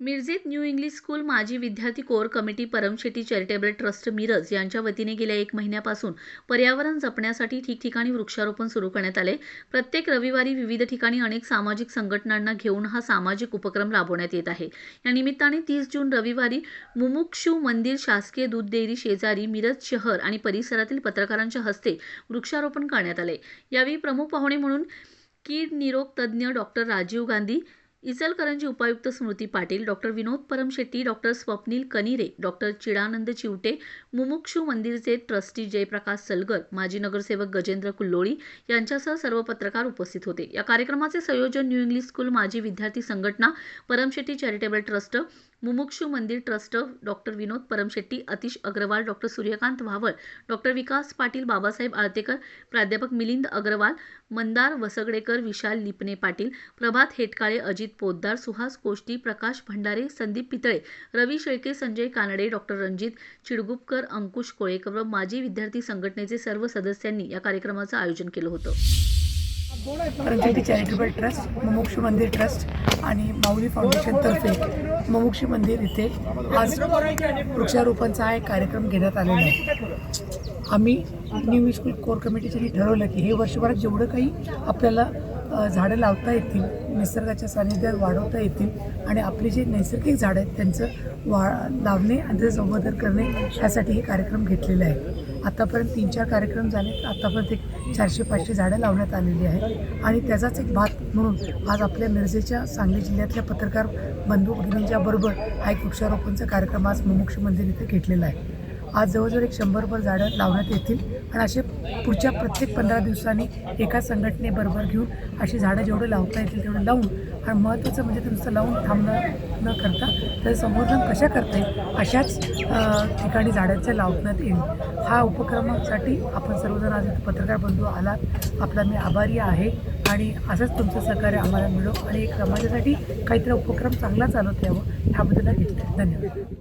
मिरजेत new English school माजी विद्यार्थी core committee Paramshetti charitable trust Miraj यांच्या वतीने गेल्या एक महिन्यापासून पर्यावरण जपण्यासाठी ठिकठिकाणी वृक्षारोपण सुरू करण्यात आले. प्रत्येक रविवारी विविध ठिकाणी अनेक सामाजिक संघटनांना घेऊन हा सामाजिक उपक्रम राबवण्यात येत आहे. या निमित्ताने तीस जून रविवारी मुमुक्षू मंदिर शासकीय दूध डेअरी शेजारी मिरज शहर आणि परिसरातील पत्रकारांच्या हस्ते वृक्षारोपण करण्यात आले. यावेळी प्रमुख पाहुणे म्हणून कीड निरोग तज्ज्ञ डॉक्टर राजीव गांधी इचलकरंजी उपायुक्त Smriti Patil doctor Vinod Paramshetti doctor Swapnil Kanire doctor Chidanand Chivte Mumukshu मंदिरचे trustee Jayprakash Salgar माजी नगरसेवक गजेंद्र कुल्लोळी यांच्यासह सर्व पत्रकार उपस्थित होते. या कार्यक्रमाचे संयोजन न्यू इंग्लिश स्कूल माजी विद्यार्थी संघटना Paramshetti charitable trust Mumukshu Mandir trust doctor Vinod Parmashetti Atish Agrawal doctor Suryakant Bhaval doctor Vikas Patil Babasaheb Altekar प्राध्यापक मिलिंद अग्रवाल मंदार वसगडेकर विशाल लिपणे पाटील प्रभात हेटकाळे अजित पोद्दार सुहास कोष्टी प्रकाश भंडारे संदीप पितळे रवी शेळके संजय कानडे डॉक्टर रणजित चिडगुपकर अंकुश कोळेकर व माजी विद्यार्थी संघटनेचे सर्व सदस्यांनी या कार्यक्रमाचं आयोजन केलं होतं. रणजिती charitable trust Mumukshu Mandir trust आणि माऊली फाउंडेशनतर्फे मुमुक्षू मंदिर इथे आज वृक्षारोपणचा एक कार्यक्रम घेण्यात आलेला आहे. आम्ही न्यू स्कूल कोर कमिटीचे ठरवलं की हे वर्षभरात जेवढं काही आपल्याला झाडं लावता येतील निसर्गाच्या सानिध्यात वाढवता येतील आणि आपली जी नैसर्गिक झाडं आहेत त्यांचं वा लावणे आणि त्याचं संवर्धन करणे यासाठी हे कार्यक्रम घेतलेले आहे आतापर्यंत तीन चार कार्यक्रम झाले आतापर्यंत एक चारशे पाचशे झाडं लावण्यात आलेली आहेत आणि त्याचाच एक भाग म्हणून आज आपल्या मिरजेच्या सांगली जिल्ह्यातल्या पत्रकार बंधू भगिनींच्या बरोबर हा एक वृक्षारोपणचा कार्यक्रम आज मुमुक्ष मंदिर इथे घेतलेला आहे. आज जवळजवळ एक शंभरभर झाडं लावण्यात येतील. आणि असे पुढच्या प्रत्येक पंधरा दिवसांनी एका संघटनेबरोबर घेऊन अशी झाडं जेवढं लावता येतील तेवढं लावून आणि महत्त्वाचं म्हणजे ते नुसतं लावून थांबणं न करता त्याचं संवर्धन कशा करता येईल? अशाच ठिकाणी झाडांचं लावण्यात येईल. हा उपक्रमासाठी आपण सर्वजण आज पत्रकार बंधू आलात. आपला मी आभारी आहे. आणि असंच तुमचं सहकार्य आम्हाला मिळो. आणि एक समाजासाठी काहीतरी उपक्रम चांगला चालवता यावं. ह्याबद्दल घेतलं धन्यवाद.